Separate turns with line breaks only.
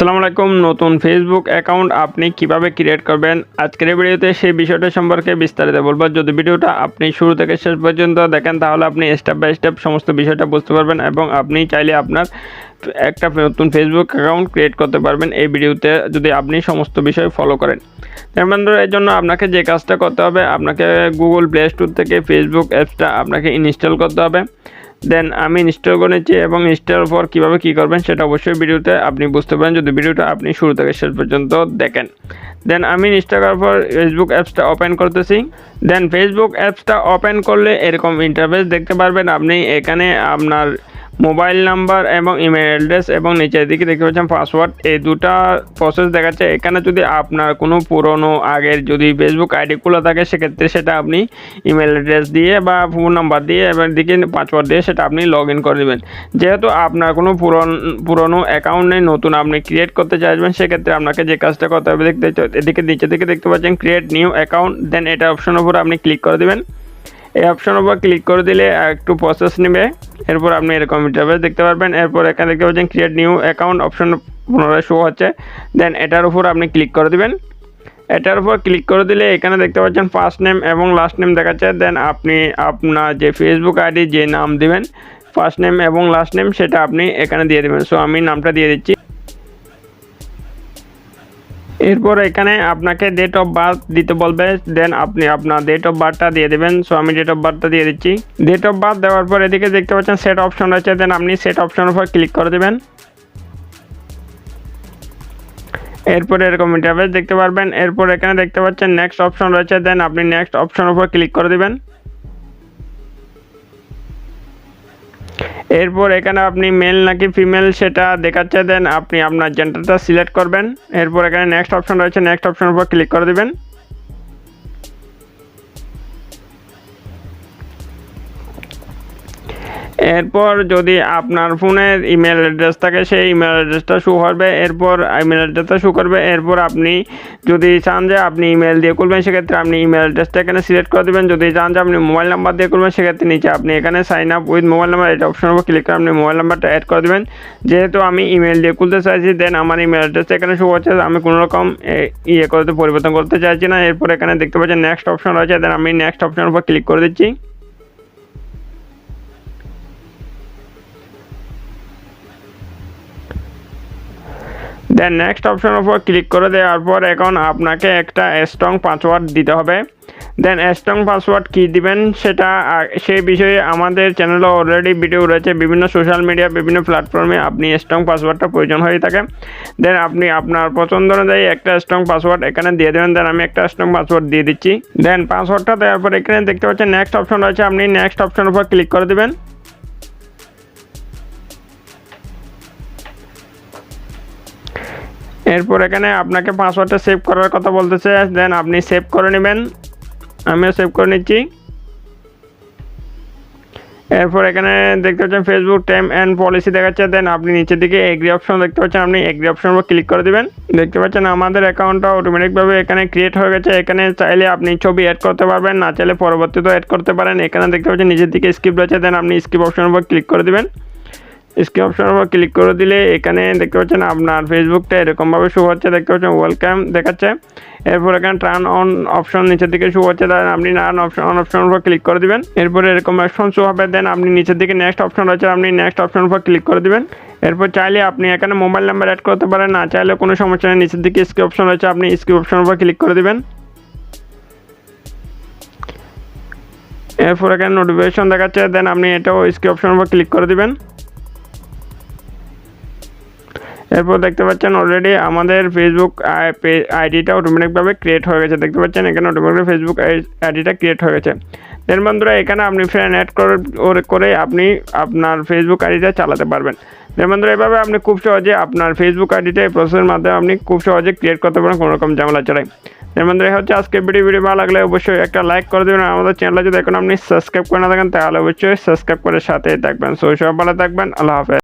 আসসালামু আলাইকুম, নতুন ফেসবুক অ্যাকাউন্ট আপনি কীভাবে ক্রিয়েট করবেন? আজকের ভিডিওতে সেই বিষয়টা সম্পর্কে বিস্তারিত বলব। যদি ভিডিওটা আপনি শুরু থেকে শেষ পর্যন্ত দেখেন, তাহলে আপনি স্টেপ বাই স্টেপ সমস্ত বিষয়টা বুঝতে পারবেন এবং আপনি চাইলে আপনার একটা নতুন ফেসবুক অ্যাকাউন্ট ক্রিয়েট করতে পারবেন এই ভিডিওতে যদি আপনি সমস্ত বিষয় ফলো করেন। তার বন্ধুরা এর জন্য আপনাকে যে কাজটা করতে হবে, আপনাকে গুগল প্লে স্টোর থেকে ফেসবুক অ্যাপসটা আপনাকে ইনস্টল করতে হবে। দেন আমি ইনস্টল করে নিচ্ছি এবং ইনস্টল পর কীভাবে কী করবেন সেটা অবশ্যই ভিডিওতে আপনি বুঝতে পারেন। যদি ভিডিওটা আপনি শুরু থেকে শেষ পর্যন্ত দেখেন। দেন আমি ইনস্টল করার পর ফেসবুক অ্যাপসটা ওপেন করতেছি। দেন ফেসবুক অ্যাপসটা ওপেন করলে এরকম ইন্টারফেস দেখতে পারবেন। আপনি এখানে আপনার মোবাইল নাম্বার এবং ইমেল অ্যাড্রেস এবং নিচের দিকে দেখতে পাচ্ছেন পাসওয়ার্ড। এই দুটা প্রসেস দেখাচ্ছে। এখানে যদি আপনার কোনো পুরনো আগের যদি ফেসবুক আইডি খোলা থাকে, সেক্ষেত্রে সেটা আপনি ইমেল অ্যাড্রেস দিয়ে বা ফোন নাম্বার দিয়ে এবার দিকে পাসওয়ার্ড দিয়ে সেটা আপনি লগ ইন করে দেবেন যেহেতু আপনার কোনো পুরন, পুরনো অ্যাকাউন্ট নেই, নতুন আপনি ক্রিয়েট করতে চাইবেন, সেক্ষেত্রে আপনাকে যে কাজটা করতে হবে, দেখতে এদিকে নিচে দিকে দেখতে পাচ্ছেন ক্রিয়েট নিউ অ্যাকাউন্ট দেন এটা অপশনের উপর আপনি ক্লিক করে দেবেন। এই অপশনের উপর ক্লিক করে দিলে একটু প্রসেস নেবে। এরপর আপনি এরকম ইন্টারভেস দেখতে পারবেন। এরপর এখানে দেখতে পাচ্ছেন ক্রিয়েট নিউ অ্যাকাউন্ট অপশন পুনরায় শো হচ্ছে। দেন এটার উপর আপনি ক্লিক করে দেবেন। এটার উপর ক্লিক করে দিলে এখানে দেখতে পাচ্ছেন ফার্স্ট নেম এবং লাস্ট নেম দেখাচ্ছে। দেন আপনি আপনার যে ফেসবুক আইডি যে নাম দিবেন ফার্স্ট নেম এবং লাস্ট নেম সেটা আপনি এখানে দিয়ে দেবেন। সো আমি নামটা দিয়ে দিচ্ছি। এরপর এখানে আপনাকে ডেট অফ বার্থ দিতে বলবে দেন আপনি আপনার ডেট অফ বার্থটা দিয়ে দেবেন। সো আমি ডেট অফ বার্থটা দিয়ে দিচ্ছি। ডেট অফ বার্থ দেওয়ার পর এদিকে দেখতে পাচ্ছেন সেট অপশন রয়েছে দেন আপনি সেট অপশনের উপর ক্লিক করে দেবেন। এরপরে এরকম ইন্টারভেস দেখতে পারবেন। এরপর এখানে দেখতে পাচ্ছেন নেক্সট অপশন রয়েছে দেন আপনি নেক্সট অপশনের উপর ক্লিক করে দেবেন। এরপর এখানে আপনি মেল নাকি ফিমেল সেটা দেখাচ্ছে দেন আপনি আপনার জেন্ডারটা সিলেক্ট করবেন। এরপর এখানে নেক্সট অপশন রয়েছে নেক্সট অপশনের উপর ক্লিক করে দেবেন। এরপর যদি আপনার ফোনের ইমেল অ্যাড্রেস থাকে, সেই ইমেল অ্যাড্রেসটা শো করবে এরপর ইমেল অ্যাড্রেসটা শো করবে। এরপর আপনি যদি চান যে আপনি ইমেল দিয়ে করবেন সেক্ষেত্রে আপনি ইমেল অ্যাড্রেসটা এখানে সিলেক্ট করে দেবেন। যদি চান যে আপনি মোবাইল নাম্বার দিয়ে করবেন সেক্ষেত্রে নিচে আপনি এখানে sign up with mobile number এটা অপশনের উপর ক্লিক করে আপনি মোবাইল নাম্বারটা অ্যাড করে দেবেন। যেহেতু আমি ইমেল দিয়ে খুলতে চাইছি দেন আমার ইমেল অ্যাড্রেসটা এখানে শো হচ্ছে আমি কোনো রকম ইয়ে করতে, পরিবর্তন করতে চাইছি না। এরপর এখানে দেখতে পাচ্ছেন নেক্সট অপশন রয়েছে। দেন আমি নেক্সট অপশনের উপর ক্লিক করে দিচ্ছি। দেন নেক্সট অপশনের উপর ক্লিক করে দেওয়ার পর এখন আপনাকে একটা স্ট্রং পাসওয়ার্ড দিতে হবে। দেন স্ট্রং পাসওয়ার্ড কী দিবেন সেটা সেই বিষয়ে আমাদের চ্যানেলে অলরেডি ভিডিও রয়েছে। বিভিন্ন সোশ্যাল মিডিয়া বিভিন্ন প্ল্যাটফর্মে আপনি স্ট্রং পাসওয়ার্ডটা প্রয়োজন হয়ে থাকে। দেন আপনি আপনার পছন্দ অনুযায়ী একটা স্ট্রং পাসওয়ার্ড এখানে দিয়ে দেবেন। দেন আমি একটা স্ট্রং পাসওয়ার্ড দিয়ে দিচ্ছি। দেন পাসওয়ার্ডটা দেওয়ার পর এখানে দেখতে পাচ্ছেন নেক্সট অপশন রয়েছে। আপনি নেক্সট অপশনের উপর ক্লিক করে দেবেন। এরপর এখানে আপনাকে পাসওয়ার্ডটা সেভ করার কথা বলতেছে। দেন আপনি সেভ করে নেবেন। আমিও সেভ করে নিচ্ছি। এরপর এখানে দেখতে পাচ্ছেন ফেসবুক টাইম অ্যান্ড পলিসি দেখাচ্ছে। দেন আপনি নিচের দিকে এগ্রি অপশন দেখতে পাচ্ছেন। আপনি এগ্রি অপশন উপর ক্লিক করে দেবেন। দেখতে পাচ্ছেন আমাদের অ্যাকাউন্টটা অটোমেটিকভাবে এখানে ক্রিয়েট হয়ে গেছে। এখানে চাইলে আপনি ছবি অ্যাড করতে পারবেন, না চাইলে পরবর্তীতেও অ্যাড করতে পারেন। এখানে দেখতে পাচ্ছেন নিচের দিকে স্কিপ রয়েছে। দেন আপনি স্কিপ অপশন উপর ক্লিক করে দেবেন। স্ক্রিন অপশনের উপর ক্লিক করে দিলে এখানে দেখতে পাচ্ছেন আপনার ফেসবুকটা এরকমভাবে শো হচ্ছে। দেখতে পাচ্ছেন ওয়েলকাম দেখাচ্ছে। এরপর এখানে টার্ন অন অপশন নিচের দিকে শো হচ্ছে দেন আপনি টার্ন অপশন অন অপশনের উপর ক্লিক করে দিবেন। এরপর এরকম অপশন শো হবে দেন আপনি নিচের দিকে নেক্সট অপশন রয়েছে, আপনি নেক্সট অপশনের উপর ক্লিক করে দিবেন। এরপর চাইলে আপনি এখানে মোবাইল নাম্বার অ্যাড করতে পারেন, না চাইলে কোনো সমস্যা নেই, নিচের দিকে স্কিপ অপশন রয়েছে, আপনি স্কিপ অপশনের উপর ক্লিক করে দিবেন। এরপর এখানে নোটিফিকেশন দেখাচ্ছে দেন আপনি এটাও স্কিপ অপশনের উপর ক্লিক করে দিবেন। এরপর দেখতে পাচ্ছেন অলরেডি আমাদের ফেসবুক আইডিটা অটোমেটিকভাবে ক্রিয়েট হয়ে গেছে। দেখতে পাচ্ছেন এখানে অটোমেটিক ফেসবুক আইডিটা ক্রিয়েট হয়ে গেছে। দেন বন্ধুরা, এখানে আপনি ফ্রেন্ড অ্যাড করে আপনি আপনার ফেসবুক আইডিটা চালাতে পারবেন। দেন বন্ধুরা, এভাবে আপনি খুব সহজে আপনার ফেসবুক আইডিটা এই প্রসেসের মাধ্যমে আপনি খুব সহজে ক্রিয়েট করতে পারেন, কোনো রকম ঝামেলা ছাড়াই। দেন বন্ধুরা হচ্ছে আজকে ভিডিও ভিডিও ভালো লাগলে অবশ্যই একটা লাইক করে দেবেন। আমাদের চ্যানেলে যদি এখন আপনি সাবস্ক্রাইব করে না থাকেন, তাহলে অবশ্যই সাবস্ক্রাইব করে সাথে থাকবেন। সো সব ভালো থাকবেন। আল্লাহ হাফেজ।